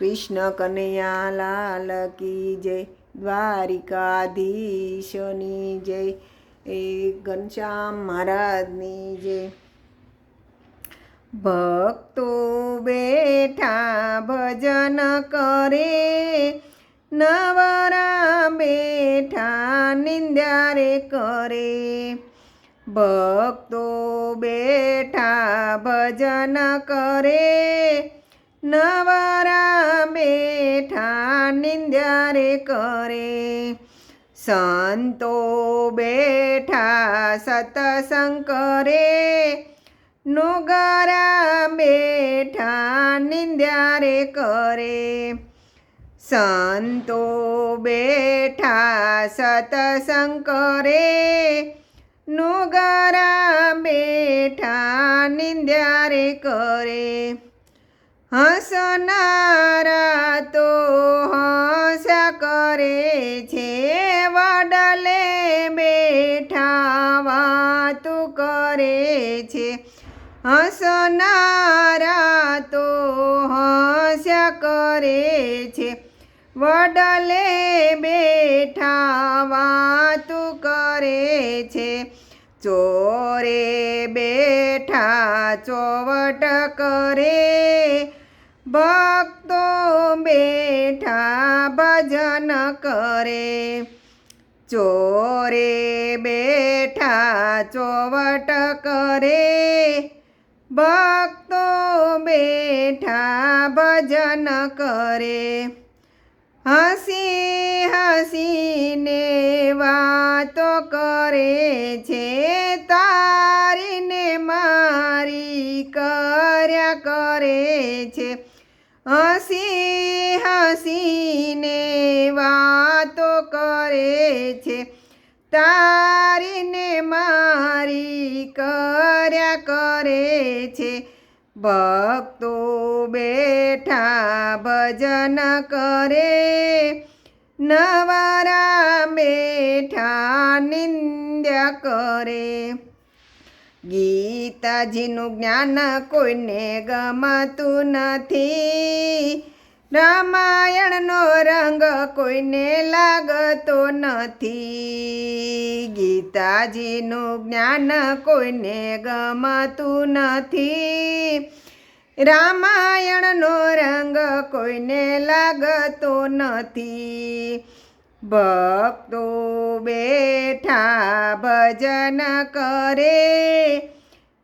કૃષ્ણ કનૈયા લાલ કી જય. દ્વારિકાધીશની જય. એ ઘનશ્યામ મહારાજની જય. ભક્તો બેઠા ભજન કરે. નવરા બેઠા નિંદ્યારે કરે. ભક્તો બેઠા ભજન કરે. નવરા બેઠા નિંદ્યારે કરે. સંતો બેઠા સતસંગ કરે. નુગરા બેઠા નિંદ્યારે કરે. સંતો બેઠા સતસંગ કરે. નુગરા બેઠા નિંદ્યારે કરે. હસનારા તો હસ્યા કરે છે, વડલે બેઠા વાતું કરે છે. હસનારા તો હસ્યા કરે છે, વડલે બેઠા વાતું કરે છે. ચોરે બેઠા ચોવટ કરે ભક્તો બેઠા ભજન કરે. ચોરે બેઠા ચોવટ કરે. ભક્તો બેઠા ભજન કરે. હસી હસીને વાતો કરે છે. તારીને મારી કર્યા કરે છે. હસી હસીને વાતો કરે છે. તારીને મારી કર્યા કરે છે. ભક્તો બેઠા ભજન કરે. નવરા બેઠા નિંદ્યા કરે. ગીતાજીનું જ્ઞાન કોઈને ગમતું નથી. રામાયણનો રંગ કોઈને લાગતો નથી. ગીતાજીનું જ્ઞાન કોઈને ગમતું નથી. રામાયણનો રંગ કોઈને લાગતો નથી. ભક્તો બેઠા ભજન કરે.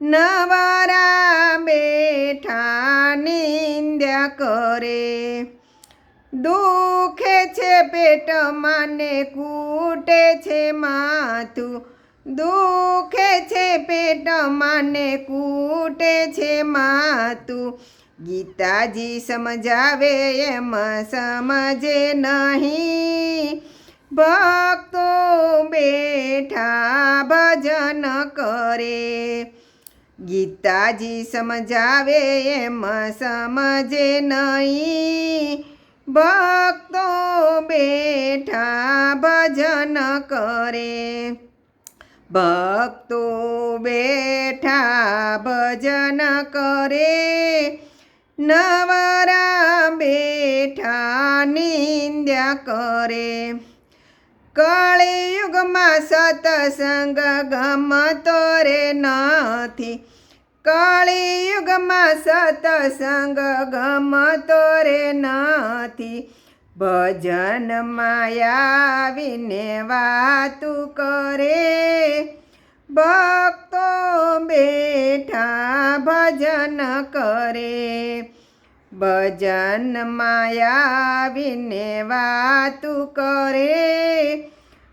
નવરા બેઠા નિંદ્યા કરે. દુખે છે પેટ માને, કૂટે છે માથું. દુખે છે પેટ માને, કૂટે છે માથું. ગીતાજી સમજાવે એમ સમજે નહીં ભક્તો બેઠા ભજન કરે ગીતાજી સમજાવે એમ સમજે નહીં ભક્તો બેઠા ભજન કરે ભક્તો બેઠા ભજન કરે નવરા બેઠા નિંદ્યા કરે. કળિયુગમાં સતસંગ ગમતો રે નથી. કળિયુગમાં સતસંગ ગમતો રે નથી. ભજન માયાવીને વાતું કરે. ભક્તો બેઠા ભજન કરે. ભજન માયાવીને વાતું કરે.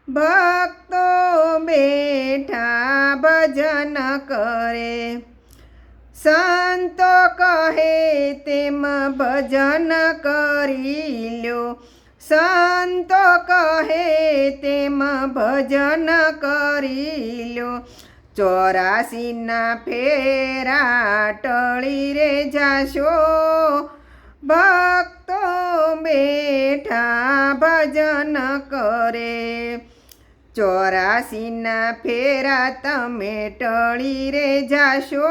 ભક્તો બેઠા ભજન કરે. સંતો કહે, તેમ ભજન કરી લ્યો. સંતો કહે તેમ ભજન કરી લો ચોરાસીના ફેરા ટળી રે જાશો. ભક્તો બેઠા ભજન કરે. ચોરાસીના ફેરા તમે ટળી રે જાશો.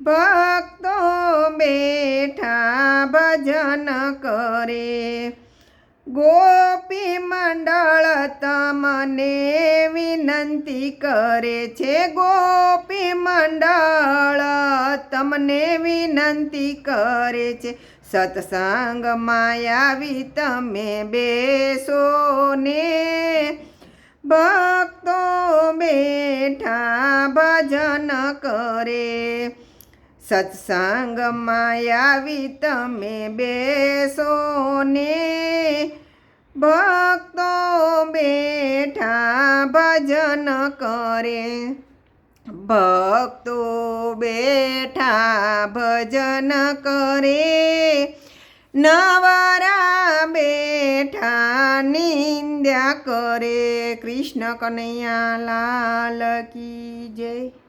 ભક્તો બેઠા ભજન કરે. ગોપી મંડળ તમને વિનંતી કરે છે. ગોપી મંડળ તમને વિનંતી કરે છે. સત્સંગ આવી તમે બેસો ને. ભક્તો બેઠા ભજન કરે. સત્સંગમાં આવી તમે બેસો ને ભક્તો બેઠા ભજન કરે. ભક્તો બેઠા ભજન કરે. નવરા બેઠા નિંદ્યા કરે. કૃષ્ણ કનૈયા લાલ કી જય.